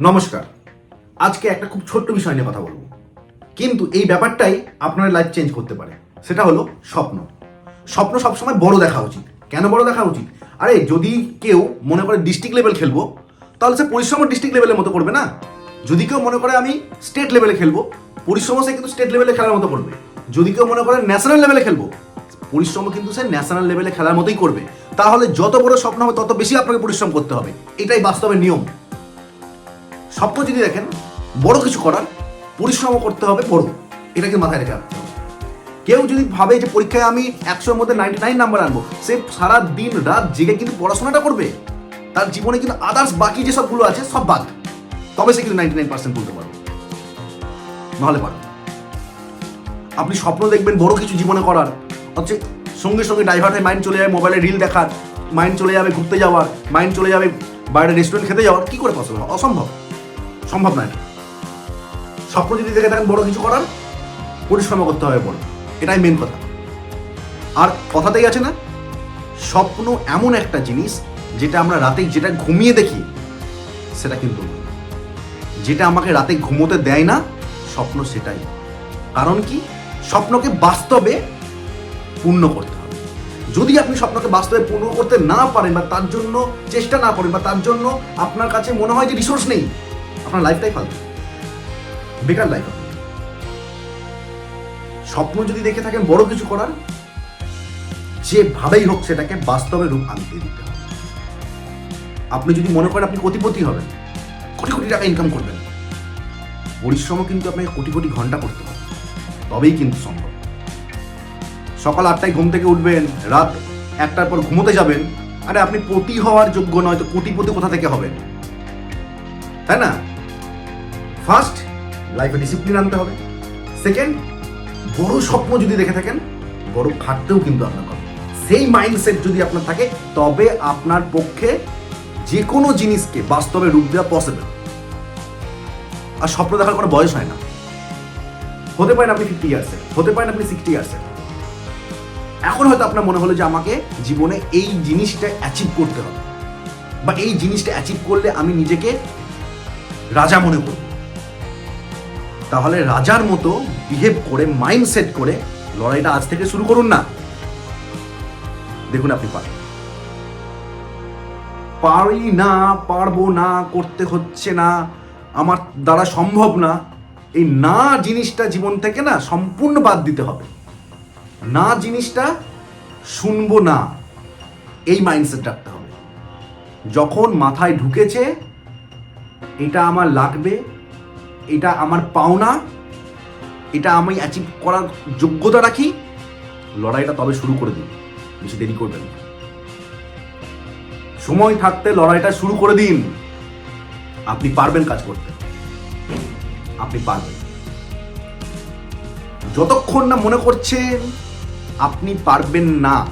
নমস্কার। আজকে একটা খুব ছোট্ট বিষয় নিয়ে কথা বলব। কিন্তু এই ব্যাপারটাই আপনার লাইফ চেঞ্জ করতে পারে। সেটা হলো স্বপ্ন। স্বপ্ন সবসময় বড় দেখা উচিত। কেন বড় দেখা উচিত? আরে, যদি কেউ মনে করে ডিস্ট্রিক্ট লেভেল খেলব, তাহলে সে পরিশ্রম ডিস্ট্রিক্ট লেভেলের মতো করবে না? যদি কেউ মনে করে আমি স্টেট লেভেলে খেলব পরিশ্রম সে কিন্তু স্টেট লেভেলে খেলার মতো করবে। যদি কেউ মনে করে ন্যাশনাল লেভেলে খেলব পরিশ্রম কিন্তু সে ন্যাশনাল লেভেলে খেলার মতোই করবে। তাহলে যত বড় স্বপ্ন হবে, তত বেশি আপনাকে পরিশ্রম করতে হবে। এটাই বাস্তবের নিয়ম। স্বপ্ন যদি দেখেন, বড় কিছু করার পরিশ্রম করতে হবে বড় এটাকে মাথায় রেখে কেউ যদি ভাবে যে পরীক্ষায় আমি একশোর মধ্যে নাইনটি নাইন নাম্বার আনব, সে সারা দিন রাত জেগে কিন্তু পড়াশোনাটা করবে। তার জীবনে কিন্তু আদার্স বাকি যে সবগুলো আছে, সব বাদ। তবে সে কিন্তু নাইনটি নাইন পার্সেন্ট তুলতে পারবে। নাহলে পারবে আপনি স্বপ্ন দেখবেন বড় কিছু জীবনে করার। হচ্ছে সঙ্গে সঙ্গে ডাইভার্ট হয়ে মাইন্ড চলে যাবে মোবাইলে রিল দেখার। মাইন্ড চলে যাবে ঘুরতে যাওয়ার। মাইন্ড চলে যাবে বাইরে রেস্টুরেন্ট খেতে যাওয়ার। কি করে পসিবল অসম্ভব। সম্ভব নয়। স্বপ্ন যদি দেখে থাকেন বড় কিছু করার, পরিশ্রম করতে হবে বড়। এটাই মেন কথা। আর কথাতেই আছে না, স্বপ্ন এমন একটা জিনিস যেটা আমরা রাতে যেটা ঘুমিয়ে দেখি, সেটা কিন্তু যেটা আমাকে রাতে ঘুমোতে দেয় না, স্বপ্ন সেটাই। কারণ কি? স্বপ্নকে বাস্তবে পূর্ণ করতে হবে। যদি আপনি স্বপ্নকে বাস্তবে পূর্ণ করতে না পারেন বা তার জন্য চেষ্টা না করেন বা তার জন্য আপনার কাছে মনে হয় যে রিসোর্স নেই আপনার লাইফটাই ফালতু বেকার লাইফ স্বপ্ন যদি দেখে থাকেন, বড় কিছু করার, যেভাবেই হোক সেটাকে বাস্তবে রূপ আনতে দিতে হবে। আপনি যদি মনে করেন আপনি কোটিপতি হবেন, কোটি কোটি টাকা ইনকাম করবেন, পরিশ্রমও কিন্তু আপনাকে কোটি কোটি ঘণ্টা করতে হবে। তবেই কিন্তু সম্ভব। সকাল আটটায় ঘুম থেকে উঠবেন, রাত একটার পর ঘুমোতে যাবেন, আরে আপনি পতি হওয়ার যোগ্য নয় তো কোটিপতি কোথা থেকে হবেন? তাই না? ফার্স্ট লাইফে ডিসিপ্লিন আনতে হবে। সেকেন্ড বড় স্বপ্ন যদি দেখে থাকেন, বড় খাটতেও কিন্তু আপনার হবে সেই মাইন্ডসেট যদি আপনার থাকে, তবে আপনার পক্ষে যে কোনো জিনিসকে বাস্তবে রূপ দেওয়া পসিবল আর স্বপ্ন দেখার কোনো বয়স হয় না। হতে পারেন আপনি ফিফটি ইয়ার্সে হতে পারেন আপনি সিক্সটি ইয়ার্সে এখন হয়তো আপনার মনে হলো যে আমাকে জীবনে এই জিনিসটা অ্যাচিভ করতে হবে। বা এই জিনিসটা অ্যাচিভ করলে আমি নিজেকে রাজা মনে করব। তাহলে রাজার মতো বিহেভ করে মাইন্ড সেট করে লড়াইটা আজ থেকে শুরু করুন না। দেখুন আপনি পারেন পারি না, পারব না, করতে হচ্ছে না, আমার দ্বারা সম্ভব না। এই না জিনিসটা জীবন থেকে না সম্পূর্ণ বাদ দিতে হবে। না জিনিসটা শুনব না, এই মাইন্ডসেট রাখতে হবে। যখন মাথায় ঢুকেছে, এটা আমার লাগবে এটা আমার পাওনা, এটা আমি অ্যাচিভ করার যোগ্যতা রাখি, লড়াইটা তবে শুরু করে দিন, বেশি দেরি করবেন সময় থাকতে লড়াইটা শুরু করে দিন। আপনি পারবেন কাজ করতে। আপনি পারবেন। যতক্ষণ না মনে করছেন আপনি পারবেন না,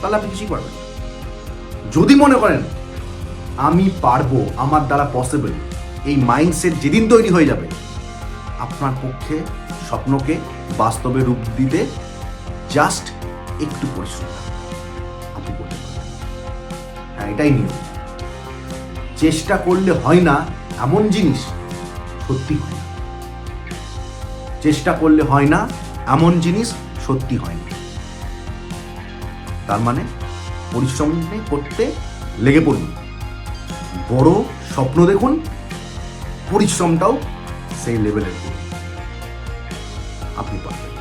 তাহলে আপনি কিছুই পারবেন যদি মনে করেন, আমি পারব, আমার দ্বারা পসিবল এই মাইন্ডসেট যেদিন তৈরি হয়ে যাবে, আপনার পক্ষে স্বপ্নকে বাস্তবে রূপ দিতে জাস্ট একটু পরিশ্রম আপনি করতে হ্যাঁ এটাই নিয়ম। চেষ্টা করলে হয় না এমন জিনিস, সত্যি হয় না। চেষ্টা করলে হয় না এমন জিনিস, সত্যি হয় না। তার মানে পরিশ্রম করতে লেগে পড়ুন। বড় স্বপ্ন দেখুন পরিশ্রমটাও সেই লেভেলের করুন আপনি পারবেন